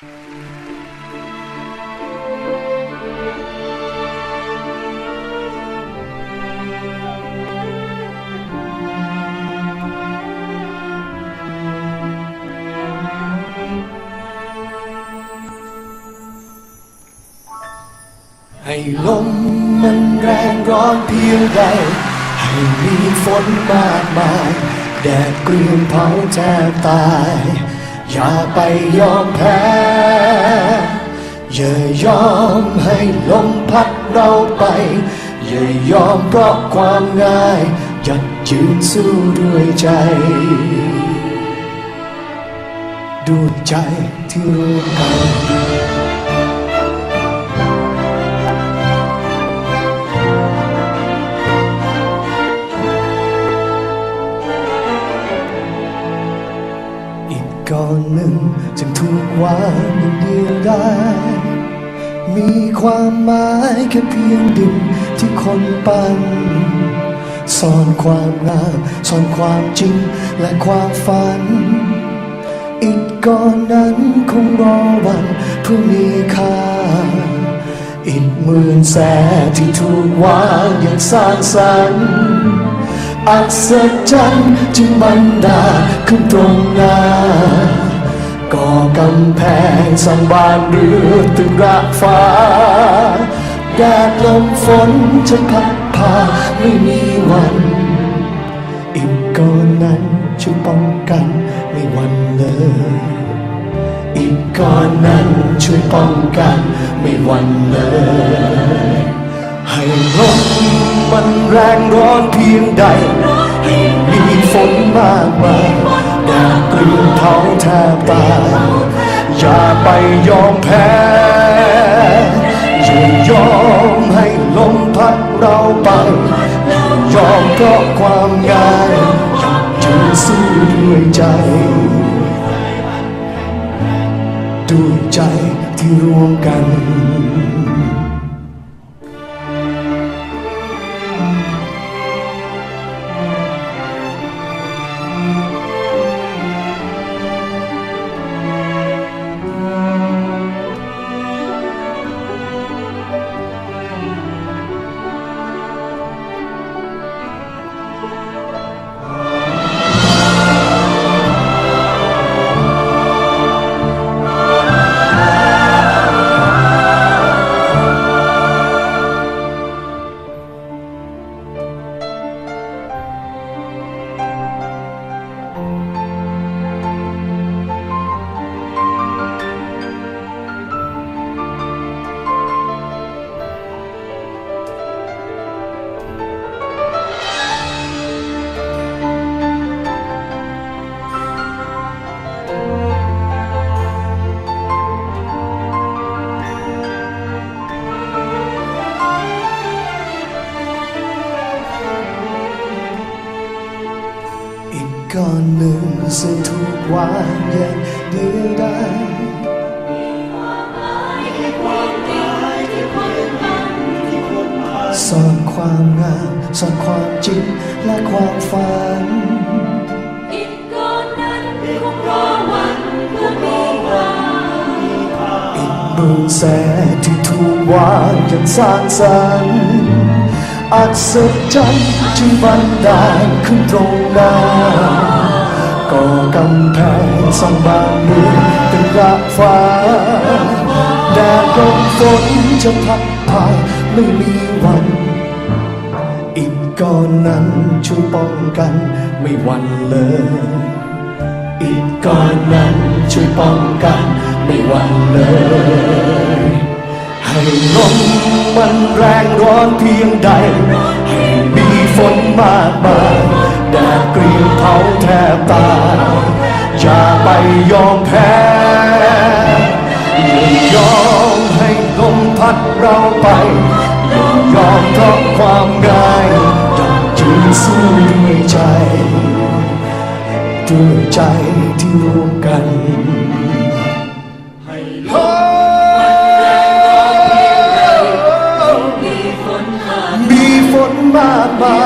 ให้ลมมันแรงร้อนเพียงใด ให้มีฝนมากมาย แดดกรียมเผาแทบตาย อย่าไปยอมแพ้อย่ายอมให้ลมพัดเราไป อย่ายอมเพราะความง่ายหยัดยืนสู้ด้วยใจ ด้วยใจที่รู้กัน กก้อนหนึ่งจึงถูกวางอย่างเดียวได้ มีความหมายแค่เพียงดินที่คนปั้นซ่อนความงามซ่อนความจริงและความฝัน อีกก้อนนั้นคงรอวันผู้มีค่า อีกหมื่นแสนที่ถูกวางอย่างสร้างสรรค์อัศจรรย์จึงบันดา ขึ้นตรงหน้าก่อกำแพงสร้างบ้านเรือนตึกระฟ้าแดดลมฝนจะพัดพาไม่มีวัน อีกก้อนนั้นช่วยป้องกันไม่หวันเลย อีกก้อนนั้นช่วยป้องกันไม่หวันเลย ให้ลมมันแรงร้อนเพียงใด ฝนมากมายแดดกลืนเผาแทบตายอย่าไปยอมแพ้อย่ายอมให้ลมพัดเราไปอย่ายอมเพราะความง่ายจะสู้ด้วยใจ ด้วยใจที่รวมกัน กก้อนหนึ่งซึ่งถูกวางอย่างเดียวได้ซ่อนความงามซ่อนความจริงและความฝันอีกก้อนนั้นคงรอวันเพื่อมีวันอีกหมื่นแสที่ถูกวางอย่างสร้างสรรค์ อัศจรรย์จึงบันดาลขึ้นตรงหน้าก่อกำแพงสร้างบ้านเรือนเป็นระฟ้าแดดลมฝนจะพัดพาไม่มีวัน อีกก้อนนั้นช่วยป้องกันไม่หวันเลย อีกก้อนนั้นช่วยป้องกันไม่หวันเลย ให้ลมมันแรงร้อนเพียงใด ให้มีฝนมากมายแดดกรียมเผาแทบตาอย่าไปยอมแพ้อย่ายอมให้ลมพัดเราไปอย่ายอมเพราะความง่ายอยากยืนสู้ด้วยใจด้วยใจที่รวมกันากมา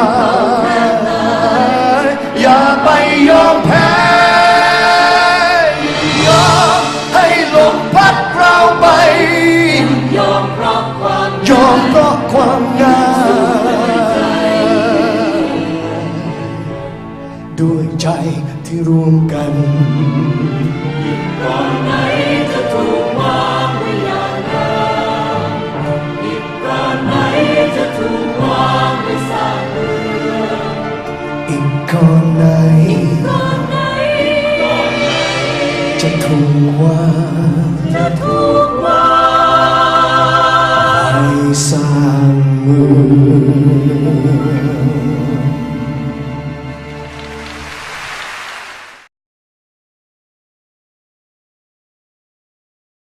ยอย่าไปยอมแพ้ยอมให้ลมพัดเราไป ยอมเพราะความยอมเพราะความงายด้วยใจที่รวมกัน กก่อนไหนก่อนไหน จะถูกว่าจะถูกวางให้สร้างเมือง